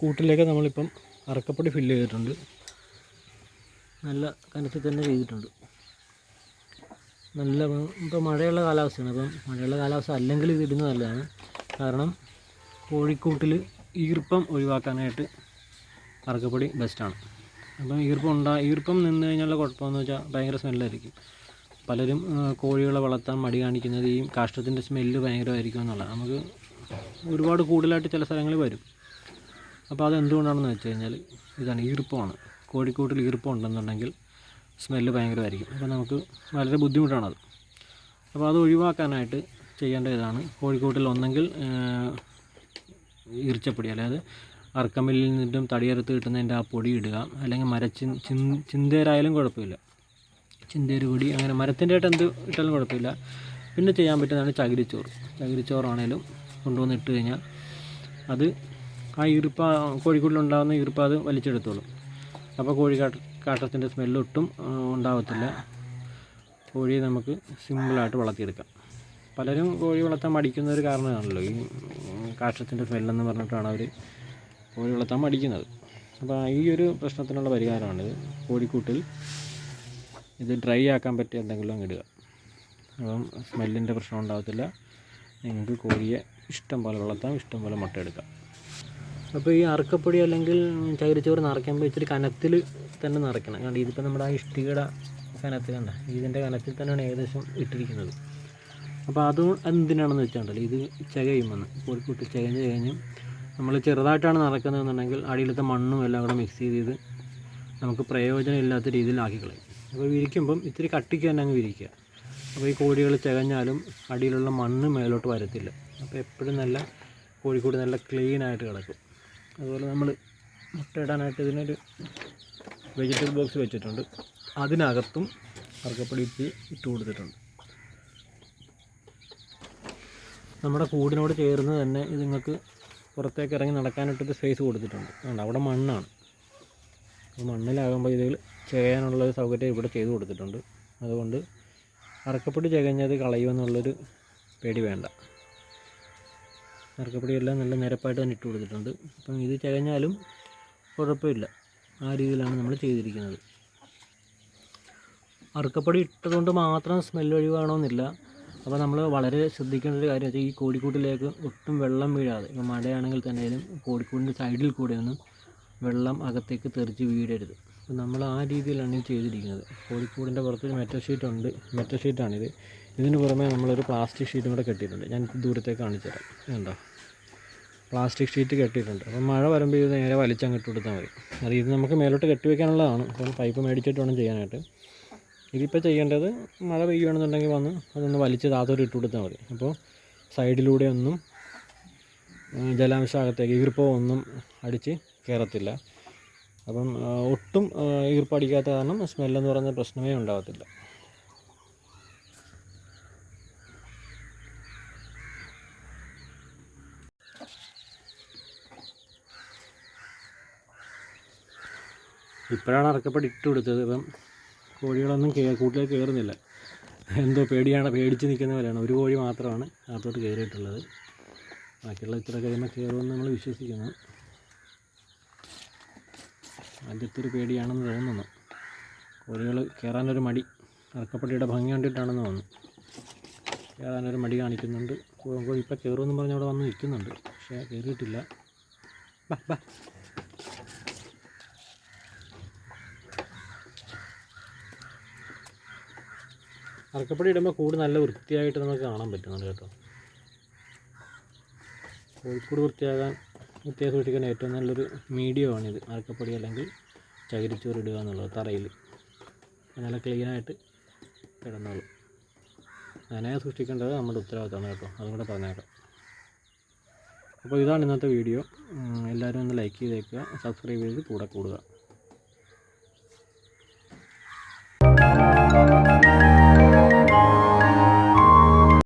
കൂട്ടിലേക്ക് നമ്മളിപ്പം അറക്കപ്പൊടി ഫില്ല് ചെയ്തിട്ടുണ്ട്. നല്ല കനത്തിൽ തന്നെ ചെയ്തിട്ടുണ്ട്. നല്ല ഇപ്പോൾ മഴയുള്ള കാലാവസ്ഥയാണ്. അപ്പം മഴയുള്ള കാലാവസ്ഥ അല്ലെങ്കിൽ ഇത് ഇടുന്നത് നല്ലതാണ്. കാരണം കോഴിക്കൂട്ടിൽ ഈർപ്പം ഒഴിവാക്കാനായിട്ട് അറക്കപ്പൊടി ബെസ്റ്റാണ് അപ്പം ഈർപ്പം ഉണ്ടാ ഈർപ്പം നിന്ന് കഴിഞ്ഞുള്ള കുഴപ്പമെന്ന് വെച്ചാൽ ഭയങ്കര സ്മെല്ലായിരിക്കും പലരും കോഴികളെ വളർത്താൻ മടി കാണിക്കുന്നത് ഈ കാഷ്ടത്തിന്റെ സ്മെല്ല് ഭയങ്കരമായിരിക്കും എന്നുള്ളതാണ്. നമുക്ക് ഒരുപാട് കൂടുതലായിട്ട് ചില സ്ഥലങ്ങളിൽ വരും. അപ്പോൾ അത് എന്തുകൊണ്ടാണെന്ന് വെച്ച് കഴിഞ്ഞാൽ ഇതാണ് ഈർപ്പമാണ്. കോഴിക്കോട്ടിൽ ഈർപ്പം ഉണ്ടെന്നുണ്ടെങ്കിൽ സ്മെല്ല് ഭയങ്കരമായിരിക്കും. അപ്പോൾ നമുക്ക് വളരെ ബുദ്ധിമുട്ടാണത്. അപ്പോൾ അത് ഒഴിവാക്കാനായിട്ട് ചെയ്യേണ്ട ഇതാണ് കോഴിക്കോട്ടിൽ ഒന്നെങ്കിൽ ഈർച്ചപ്പൊടി അതായത് അറക്കമില്ലിൽ നിന്നും തടിയെടുത്ത് കിട്ടുന്നതിന്റെ ആ പൊടി ഇടുക അല്ലെങ്കിൽ മരച്ചി ചിന്തേരായാലും കുഴപ്പമില്ല. ചിന്തേര് പൊടി അങ്ങനെ മരത്തിന്റെ ആയിട്ട് എന്ത് ഇട്ടാലും കുഴപ്പമില്ല. പിന്നെ ചെയ്യാൻ പറ്റുന്നതാണ് ചകിരിച്ചോറ്. ചകിരിച്ചോറാണേലും കൊണ്ടുവന്ന് ഇട്ട് കഴിഞ്ഞാൽ അത് ആ ഈർപ്പ കോഴിക്കൂട്ടിലുണ്ടാകുന്ന ഈർപ്പ അത് വലിച്ചെടുത്തോളും. അപ്പോൾ കോഴി കാട്ട കാട്ടത്തിന്റെ സ്മെല്ലൊട്ടും ആ, ഉണ്ടാവത്തില്ല. കോഴിയെ നമുക്ക് സിമ്പിളായിട്ട് വളർത്തിയെടുക്കാം. പലരും കോഴി വളർത്താൻ മടിക്കുന്ന ഒരു കാരണമാണല്ലോ. ഈ കാഷ്ടത്തിന്റെ സ്മെല്ലെന്ന് പറഞ്ഞിട്ടാണ് അവർ കോഴി വളർത്താൻ മടിക്കുന്നത്. അപ്പോൾ ഈ ഒരു പ്രശ്നത്തിനുള്ള പരിഹാരമാണിത്. കോഴിക്കൂട്ടിൽ ഇത് ഡ്രൈ ആക്കാൻ പറ്റിയ എന്തെങ്കിലും അങ്ങ് ഇടുക. അപ്പം സ്മെല്ലിന്റെ പ്രശ്നം ഉണ്ടാകത്തില്ല നിങ്ങൾക്ക് കോഴിയെ ഇഷ്ടം പോലെ വളർത്താം ഇഷ്ടം പോലെ മുട്ട എടുക്കാം അപ്പോൾ ഈ അറക്കപ്പൊടി അല്ലെങ്കിൽ ചകിരിച്ചോറ് നിറയ്ക്കുമ്പോൾ ഇച്ചിരി കനത്തിൽ തന്നെ നിറയ്ക്കണം. കാരണം ഇതിപ്പോൾ നമ്മുടെ ആ ഇഷ്ടികയുടെ കനത്തിൽ കണ്ട? ഇതിന്റെ കനത്തിൽ തന്നെയാണ് ഏകദേശം ഇട്ടിരിക്കുന്നത്. അപ്പോൾ അത് എന്തിനാണെന്ന് വെച്ചാൽ ഇത് ചകയുമെന്ന് കോഴിക്കൂട്ടി ചകഞ്ഞ് കഴിഞ്ഞ് നമ്മൾ ചെറുതായിട്ടാണ് നിറയ്ക്കുന്നതെന്നുണ്ടെങ്കിൽ അടിയിലത്തെ മണ്ണും എല്ലാം കൂടെ മിക്സ് ചെയ്ത് നമുക്ക് പ്രയോജനമില്ലാത്ത രീതിയിലാക്കി കളയും. അപ്പോൾ വിരിക്കുമ്പം ഇത്തിരി കട്ടിക്ക് തന്നെ അങ്ങ് വിരിക്കുക. അപ്പോൾ ഈ കോഴികൾ ചകഞ്ഞാലും അടിയിലുള്ള മണ്ണ് മേലോട്ട് വരത്തില്ല. അപ്പോൾ എപ്പോഴും നല്ല കോഴിക്കൂട് നല്ല ക്ലീൻ ആയിട്ട് കിടക്കും. അതുപോലെ നമ്മൾ മുട്ടയിടാനായിട്ട് ഇതിനൊരു വെജിറ്റബിൾ ബോക്സ് വെച്ചിട്ടുണ്ട്. അതിനകത്തും അറക്കപ്പൊടി ഇട്ട് ഇട്ട് കൊടുത്തിട്ടുണ്ട്. നമ്മുടെ കൂടിനോട് ചേർന്ന് തന്നെ ഇത് നിങ്ങൾക്ക് പുറത്തേക്ക് ഇറങ്ങി നടക്കാനായിട്ടൊരു സ്പേസ് കൊടുത്തിട്ടുണ്ട്. അതുകൊണ്ട് അവിടെ മണ്ണാണ്. മണ്ണിലാകുമ്പോൾ ഇതിൽ ചെയ്യാനുള്ള ഒരു സൗകര്യം ഇവിടെ ചെയ്തു കൊടുത്തിട്ടുണ്ട്. അതുകൊണ്ട് അറക്കപ്പൊടി ചകഞ്ഞത് കളയുമെന്നുള്ളൊരു പേടി വേണ്ട. അറക്കപ്പൊടി എല്ലാം നല്ല നിരപ്പായിട്ട് തന്നെ ഇട്ട് കൊടുത്തിട്ടുണ്ട്. അപ്പം ഇത് ചകഞ്ഞാലും കുഴപ്പമില്ല. ആ രീതിയിലാണ് നമ്മൾ ചെയ്തിരിക്കുന്നത്. അറുക്കപ്പൊടി ഇട്ടതുകൊണ്ട് മാത്രം സ്മെല്ല് ഒഴിവാകണമെന്നില്ല. അപ്പോൾ നമ്മൾ വളരെ ശ്രദ്ധിക്കേണ്ട ഒരു കാര്യം വെച്ചാൽ ഈ കോഴിക്കൂട്ടിലേക്ക് ഒട്ടും വെള്ളം വീഴാതെ ഇപ്പോൾ മഴയാണെങ്കിൽ തന്നെയും കോഴിക്കൂടിന്റെ സൈഡിൽ കൂടെയൊന്നും വെള്ളം അകത്തേക്ക് തെറിച്ച് വീഴരുത്. അപ്പോൾ നമ്മൾ ആ രീതിയിലാണ് ഇത് ചെയ്തിരിക്കുന്നത്. കോഴിക്കൂടിന്റെ പുറത്ത് മെറ്റൽ ഷീറ്റ് ഉണ്ട്. മെറ്റൽ ഷീറ്റാണിത് ഇതിന് പുറമെ നമ്മളൊരു പ്ലാസ്റ്റിക് ഷീറ്റും കൂടെ കെട്ടിയിട്ടുണ്ട്. ഞാൻ ദൂരത്തേക്ക് കാണിച്ചു തരാം കണ്ടോ പ്ലാസ്റ്റിക് ഷീറ്റ് കെട്ടിയിട്ടുണ്ട്. അപ്പം മഴ വരുമ്പോൾ ഇത് നേരെ വലിച്ചങ്ങ് ഇട്ട് കൊടുത്താൽ മതി. അത് ഇത് നമുക്ക് മേലോട്ട് കെട്ടി വെക്കാനുള്ളതാണ്. പൈപ്പ് മേടിച്ചിട്ട് വേണം ചെയ്യാനായിട്ട്. ഇതിപ്പോൾ ചെയ്യേണ്ടത് മഴ പെയ്യുകയാണെന്നുണ്ടെങ്കിൽ വന്ന് അതൊന്ന് വലിച്ച് താത്തോട്ട് ഇട്ട് കൊടുത്താൽ മതി. അപ്പോൾ സൈഡിലൂടെ ഒന്നും ജലാംശാകത്തേക്ക് ഈർപ്പോ ഒന്നും അടിച്ച് കയറത്തില്ല. അപ്പം ഒട്ടും ഈർപ്പടിക്കാത്ത കാരണം സ്മെല്ലെന്ന് പറയുന്ന പ്രശ്നമേ ഉണ്ടാകത്തില്ല ഇപ്പോഴാണ് അറക്കപ്പെട്ട് ഇട്ട് കൊടുത്തത്. ഇപ്പം കോഴികളൊന്നും കേ കൂട്ടിലേക്ക് കയറുന്നില്ല എന്തോ പേടിയാണ്. പേടിച്ച് നിൽക്കുന്ന പോലെയാണ്. ഒരു കോഴി മാത്രമാണ് അകത്തോട്ട് കയറിയിട്ടുള്ളത്. ബാക്കിയുള്ള ഇത്ര കഴിയുമ്പോൾ കയറുമെന്ന് നമ്മൾ വിശ്വസിക്കുന്നു. ആദ്യത്തെ ഒരു പേടിയാണെന്ന് തോന്നുന്നു. കോഴികൾ കയറാനൊരു മടി. അറക്കപ്പട്ടിയുടെ ഭംഗി കണ്ടിട്ടാണെന്ന് തോന്നുന്നു. കയറാനൊരു മടി കാണിക്കുന്നുണ്ട്. കോഴി ഇപ്പോൾ കയറുമെന്ന് പറഞ്ഞ് അവിടെ വന്ന് നിൽക്കുന്നുണ്ട്. പക്ഷേ കയറിയിട്ടില്ല. ബാ ബാ. അറക്കപ്പൊടി ഇടുമ്പോൾ കൂട് നല്ല വൃത്തിയായിട്ട് നമുക്ക് കാണാൻ പറ്റുന്നുണ്ട് കേട്ടോ. കോഴിക്കൂട് വൃത്തിയാകാൻ വ്യത്യാസം സൂക്ഷിക്കാൻ ഏറ്റവും നല്ലൊരു മീഡിയമാണിത്. അറക്കപ്പൊടി അല്ലെങ്കിൽ ചകിരിച്ചോറ് ഇടുക എന്നുള്ളത് തറയിൽ. നല്ല ക്ലീനായിട്ട് കിടന്നോളും. അതിനെ സൂക്ഷിക്കേണ്ടത് നമ്മുടെ ഉത്തരവാദിത്തമാണ് കേട്ടോ. അതും കൂടെ പറഞ്ഞേക്കാം. അപ്പോൾ ഇതാണ് ഇന്നത്തെ വീഡിയോ. എല്ലാവരും ഒന്ന് ലൈക്ക് ചെയ്തേക്കുക സബ്സ്ക്രൈബ് ചെയ്ത് കൂടെ കൂടുക.